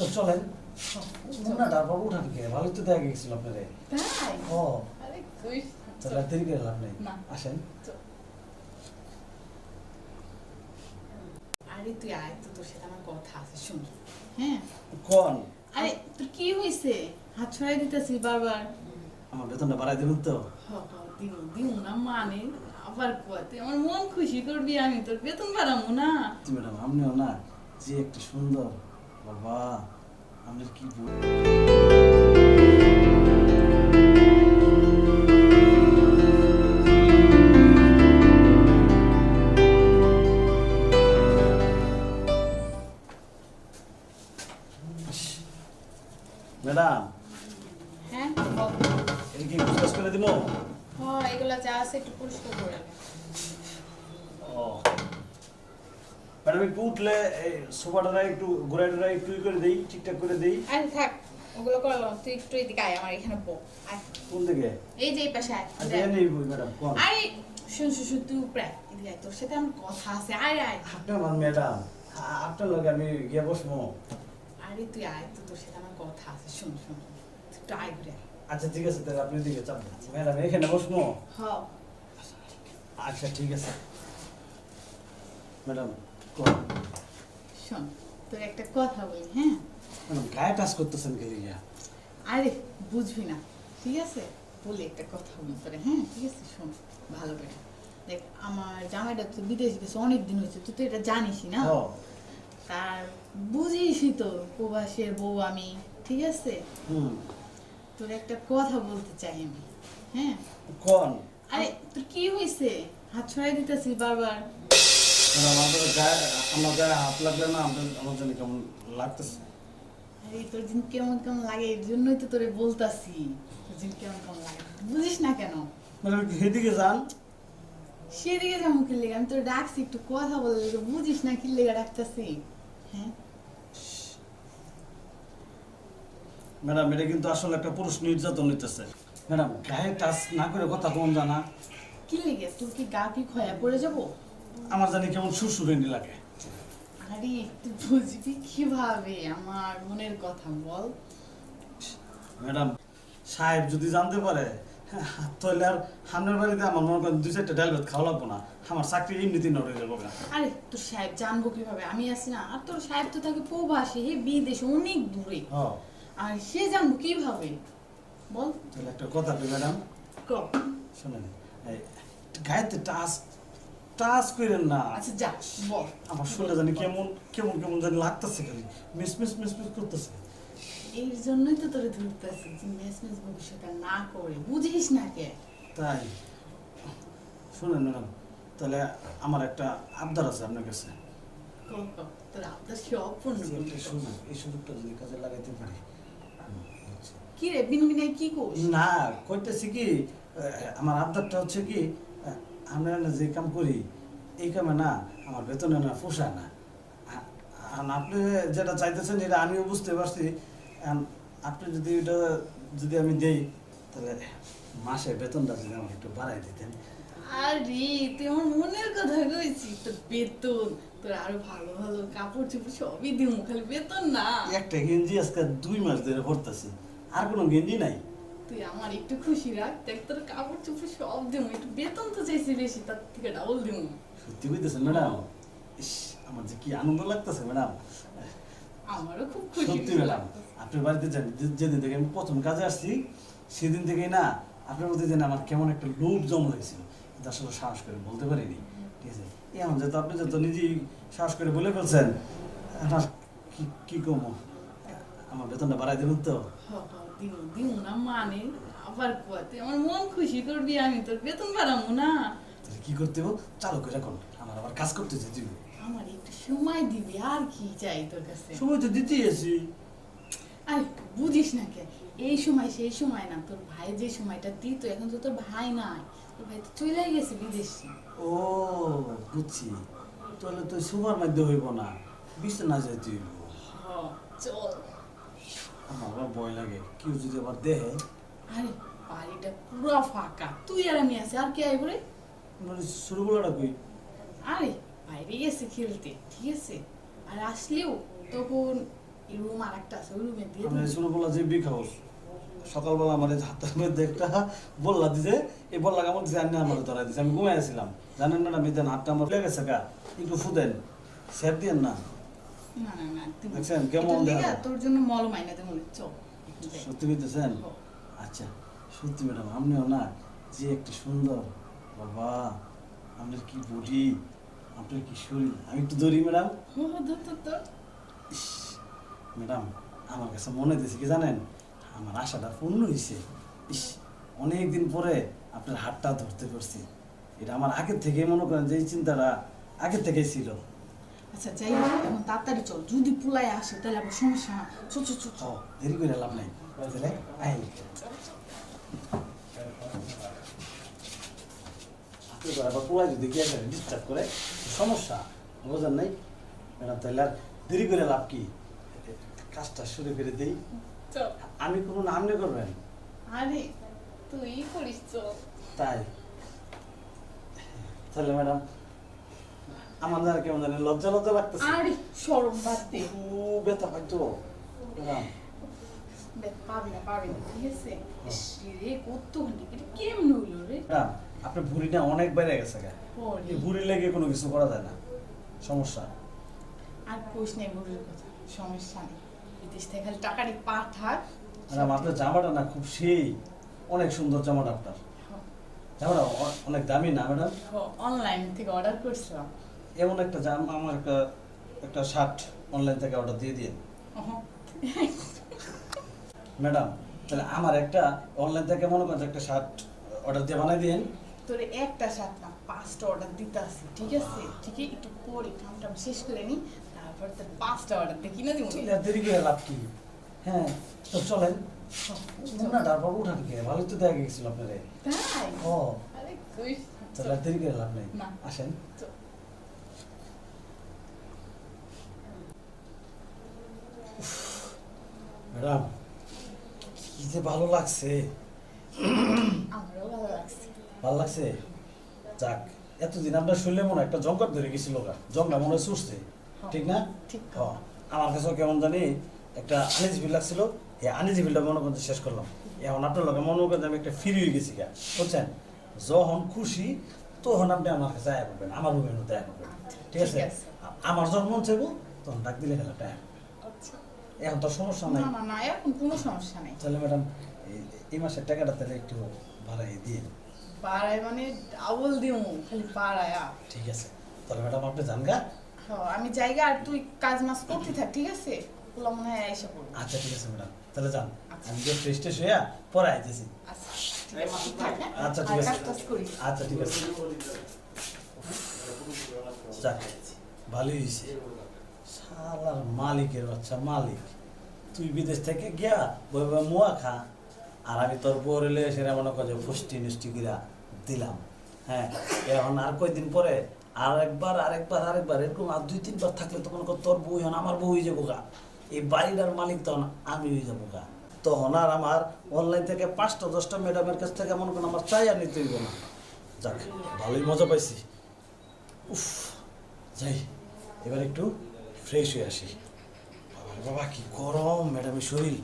তো চলেন। বাবু উঠান কে ভালো তো দেখা গেছিল আপনারে ও। দেরি করে লাভ নেই। আসেন। আরে তুই আয় তো তোর সাথে আমার কথা আছে শুন। হ্যাঁ? কোন? আরে তোর কি হাত ছড়াই দিতেছিস বারবার। আমার বেতনটা বাড়াই দেবেন তো? দিও দিও না মানে আবার কুয়া। আমার মন খুশি করবি আমি তোর বেতন বাড়াবো না। তুমি ম্যাডাম আপনিও না যে একটা সুন্দর বাবা আমি কি ম্যাডাম। হ্যাঁ। এটা কি করে দিব হ এগুলা যা আছে একটু পরিষ্কার করে ও। ম্যাডাম একটু উঠলে সোফাটা একটু ঘোরাটা একটু করে দেই ঠিকঠাক করে দেই। আরে থাক ওগুলো করলাম তুই একটু এদিকে আয় আমার এখানে বো আয়। কোন দিকে? এই যে এই পাশে আয় এ নেই ম্যাডাম কোন আরে শুন শুন তুই এদিকে আয়, তোর সাথে আমার কথা আছে আয় আয়। আপনার মান ম্যাডাম আপনার লগে আমি গিয়ে বসবো। আরে তুই আয় তো তোর সাথে আমার কথা আছে শুন শুন একটু আয় ঘুরে আচ্ছা ঠিক আছে তাহলে আপনি দিকে চাপ ম্যাডাম এখানে বসবো। হ। আচ্ছা ঠিক আছে। ম্যাডাম শোন তোর একটা কথা বলি হ্যাঁ? গায়ে টাচ করতেছেন কে আরে বুঝবি না ঠিক আছে? বলি একটা কথা বলি তোরে হ্যাঁ? ঠিক আছে শোন ভালো করে। দেখ আমার জামাইটা তো বিদেশ গেছে অনেক দিন হয়েছে তুই তো এটা জানিসই না? তার বুঝিসই তো প্রবাসের বউ আমি ঠিক আছে? হুম। তোর একটা কথা বলতে চাই আমি হ্যাঁ? কোন? আরে তোর কি হয়েছে হাত ছড়াই দিতেছিস বারবার। আমাদের গায়ে আমার গায়ে হাত লাগলে না আমার জন্য কেমন লাগতেছে? আরে তোর দিন কেমন কেমন লাগে? এর জন্যই তো তোরে বলতাছি। তোর দিন কেমন কেমন লাগে? বুঝিস না কেন? ম্যাডাম সেদিকে যান। সেদিকে যেমন কি লেগে? আমি তোর ডাকছি একটু কথা বলে বুঝিস না কি লেগে ডাকতাছি? হ্যাঁ? ম্যাডাম এটা কিন্তু আসলে একটা পুরুষ নির্যাতন নিতেছে ম্যাডাম গায়ে টাচ না করে কথা কোন জানা। কি লেগে? তোর কি গা কি খয়া পড়ে যাব? আমার জানি কেমন সুরসুরেন্ডি লাগে। আরে একটু বুঝবি কীভাবে? আমার মনের কথা বল। ম্যাডাম সাহেব যদি জানতে পারে তাহলে আর সামনের বাড়িতে আমার মনে করেন দুই চারটা ডাল ভাত খাওয়া লাগবো না। আমার চাকরি এমনিতেই নড়ে যাব আরে তোর সাহেব জানব কীভাবে? আমি আছি না আর তোর সাহেব তো থাকে প্রবাসী হে বিদেশে অনেক দূরে। আর সে জানব কীভাবে? বল। তাহলে একটা কথা কই ম্যাডাম? শোনেন গায়েতে টাচ করেন না। আচ্ছা যা বল। আমার শরীরে জানি কেমন কেমন কেমন জানি লাগতেছে খালি। মিস মিস মিস মিস করতেছে। এর জন্যই তো তোরে ধরতেছি যে মেস মেস ভবিষ্যৎ না করে। বুঝিস না কে? তাই? শুনেন ম্যাডাম তাহলে আমার একটা আবদার আছে আপনার কাছে। ক, ক, তোর আবদার সব পূর্ণ যে করবি। একটা সুযোগ এই সুযোগটা যদি কাজে লাগাইতে পারি। কি রে বিন বিনাই কি কোস না কইতেছি কি আমার আবদারটা হচ্ছে কি আমরা না যে কাম করি এই কামে না আমার বেতনে না পোষায় না। আর আপনি যেটা চাইতেছেন এটা আমিও বুঝতে পারছি আপনি যদি এটা যদি আমি দেই তাহলে মাসে বেতনটা যদি আমাকে একটু বাড়াই দিতেন। আরে তুই আমার মনের কথা কইছিস তোর বেতন তোর আরও ভালো ভালো কাপড় চোপড় সবই দিমু খালি বেতন না। একটা গেঞ্জি আজকে দুই মাস ধরে পড়তেছি আর কোনো গেঞ্জি নাই। তুই আমার একটু খুশি রাখ দেখ তোর কাপড় চোপড় সব দিমু একটু বেতন তো চাইছি বেশি তার থেকে ডাবল দিমু। সত্যি কইতেছেন ম্যাডাম? ইস আমার যে কি আনন্দ লাগতেছে ম্যাডাম। আমারও খুব খুশি সত্যি ম্যাডাম আপনার বাড়িতে যান যেদিন থেকে আমি প্রথম কাজে আসছি সেদিন থেকেই না আপনার মধ্যে যেন আমার কেমন একটা লোভ জমা হয়েছিল। কিন্তু আসলে সাহস করে বলতে পারিনি। ঠিক আছে? এমন যেহেতু আপনি যত নিজেই সাহস করে বলে ফেলছেন কি কি কমো? আমার বেতনটা বাড়াই দেবেন তো? হ, হ, দিমু দিমু না মানে আবার কুয়া আমার মন খুশি করবি আমি তোর বেতন বাড়াবো না। তাহলে কি করতে হবে চালু করে রাখুন আমার আবার কাজ করতে যেতে আমার একটু সময় দিবি আর কি চাই তোর কাছে? সময় তো দিতেই আছি। আরে বুঝিস না কে এই সময় সেই সময় না তোর ভাই যে সময়টা দিত এখন তো তোর ভাই নাই। তোর ভাই তো চলে গেছে বিদেশে। ও বুঝছি। তাহলে তো সুপার মধ্যে হইব না বিছানা যেতে হইব। চল। আমার ভয় লাগে। কেউ যদি আবার দেহে আরে বাড়িটা পুরো ফাঁকা। তুই আর আমি আছি আর কে আইব রে? মানে শুরুগুলোটা কই আরে বাইরে গেছে খেলতে ঠিক আছে। আর আসলেও তখন রুম আর একটা আছে ওই রুমে দিয়ে আমরা দিবি। শুনে যে বিগ হাউস সকালবেলা আমার এই হাতের মধ্যে একটা বললা দিছে এই বললা আমার দিছে আমার ধরা দিছে। আমি ঘুমাই আছিলাম জানেন না মিদেন হাতটা আমার লেগেছে গা। একটু ফুদেন। স্যার দিয়েন না। না না না দেখছেন কেমন দেখা? তোর জন্য মল মাইনা দেবো চল সত্যি বলতেছেন? আচ্ছা সত্যি ম্যাডাম আপনিও না যে একটি সুন্দর বাবা আপনার কি বডি আপনার কি শরীর? আমি একটু ধরি ম্যাডাম। ম্যাডাম আমার কাছে মনে দিয়েছে কি জানেন? আমার আশাটা পূর্ণ হয়েছে ইস অনেক দিন পরে আপনার হাতটা ধরতে পারছি। এটা আমার আগের থেকেই মনে করেন যে এই চিন্তাটা আগের থেকেই ছিল। আচ্ছা যাই হোক এখন তাড়াতাড়ি চল। যদি পুলাই আসে তাহলে আবার সমস্যা না। চল চল চল। দেরি করে লাভ নাই। বুঝলে আই আপনি তো আবার পোলাই যদি গিয়ে ডিস্টার্ব করে সমস্যা বোঝেন নাই। ম্যাডাম তাহলে আর দেরি করে লাভ কি? কাজটা শুরু করে দেই। আমি কোনো নাম নিয়ে করবেন? আরে তুই করিস তাই? তাহলে ম্যাডাম আমার দ্বারা কেমন জানি লজ্জা লজ্জা লাগতেছে। আরে বাদ দে। ও ব্যথা পাইতো। ম্যাডাম দেখ না পাবি না ঠিক আছে? রে কত ঘণ্টা কেমন হইল রে? আপনার ভুঁড়িটা অনেক বেড়ে গেছে গা। এই ভুঁড়ি লেগে কোনো কিছু করা যায় না। সমস্যা? আর কোষ নেই কথা সমস্যা নেই। বিদেশ থেকে খালি টাকাটি পাঠাক ম্যাডাম আপনার জামাটা না খুব সেই অনেক সুন্দর জামাটা আপনার। জামাটা অনেক দামি না ম্যাডাম? অনলাইন থেকে অর্ডার করছিলাম। এমন একটা জামা আমার একটা একটা শার্ট অনলাইন থেকে অর্ডার দিয়ে দিয়ে। ম্যাডাম তাহলে আমার একটা অনলাইন থেকে মনে করেন একটা শার্ট অর্ডার দিয়ে বানাই দিন তোরে একটা শার্ট না পাঁচটা অর্ডার দিতে আসি ঠিক আছে? ঠিক আছে একটু পরে কামটা শেষ করে নি তারপর তোর পাঁচটা অর্ডার দিয়ে কিনে দিব। আছে, দেরি করে লাভ কি? হ্যাঁ তো চলেন। না তারপর উঠান কে? ভালোই তো দেখা গেছিল আপনারে। তাই? ও। আরে তুই তাহলে দেরি করে লাভ নাই। আসেন। ম্যাডাম কি যে ভালো লাগছে। আমারও ভালো লাগছে। ভালো লাগছে? যাক এতদিন আমরা শুনলে মনে হয় একটা জঙ্গল ধরে গেছিল গা। জঙ্গলা মনে হয় চুষছে ঠিক না? ঠিক। হ আমার কাছেও কেমন জানি একটা আনিজ বিল লাগছিল। এই আনিজ বিলটা মনে করতে শেষ করলাম। এখন আপনার লোকে মনে করেন আমি একটা ফ্রি হয়ে গেছি গা বুঝছেন? যখন খুশি তখন আপনি আমার কাছে আয়া করবেন আমার রুমের মধ্যে আয়া করবেন। ঠিক আছে? আমার যখন মন চাইব তখন ডাক দিলে আয়া আচ্ছা এখন তো সমস্যা নাই। না না এখন কোনো সমস্যা নেই। তাহলে ম্যাডাম এই মাসের টাকাটা তাহলে একটু বাড়াই দিয়ে। পাড়ায় মানে ডাবল দিও খালি পাড়ায় আ। ঠিক আছে। তাহলে ম্যাডাম আপনি যান গা। হ্যাঁ, আমি জায়গা আর তুই কাজ মাস করতে থাক ঠিক আছে? ওগুলো মনে হয় এসে পড়বে। আচ্ছা ঠিক আছে ম্যাডাম। তাহলে যান। আচ্ছা। আমি যে ফ্রেশ ট্রেশ হইয়া পরে আইতেছি। আচ্ছা ঠিক আছে তুই হ্যাঁ? আচ্ছা, ঠিক আছে। আচ্ছা ঠিক আছে। যাক ভালোই হয়েছে। শালার মালিকের বাচ্চা, মালিক। তুই বিদেশ থেকে গিয়া বই বই মুয়া খা। আর আমি তোর বউর এলে সেটা মনে করে ফুষ্টি মিষ্টি কইরা দিলাম। হ্যাঁ এখন আর কয়দিন পরে আর একবার আরেকবার আরেকবার এরকম আর দুই, তিনবার থাকলে তখন তোর বই হন আমার বউ হয়ে যাব গা। এই বাড়িটার মালিক তখন আমি হয়ে যাব গা। তখন আর আমার অনলাইন থেকে পাঁচটা, দশটা ম্যাডামের কাছ থেকে মনে করেন আমার চাই আর নিতে হইব না। যাক, ভালোই মজা পাইছি। উফ, যাই, এবার একটু ফ্রেশ হয়ে আসি। বাবা কি গরম ম্যাডামের শরীর।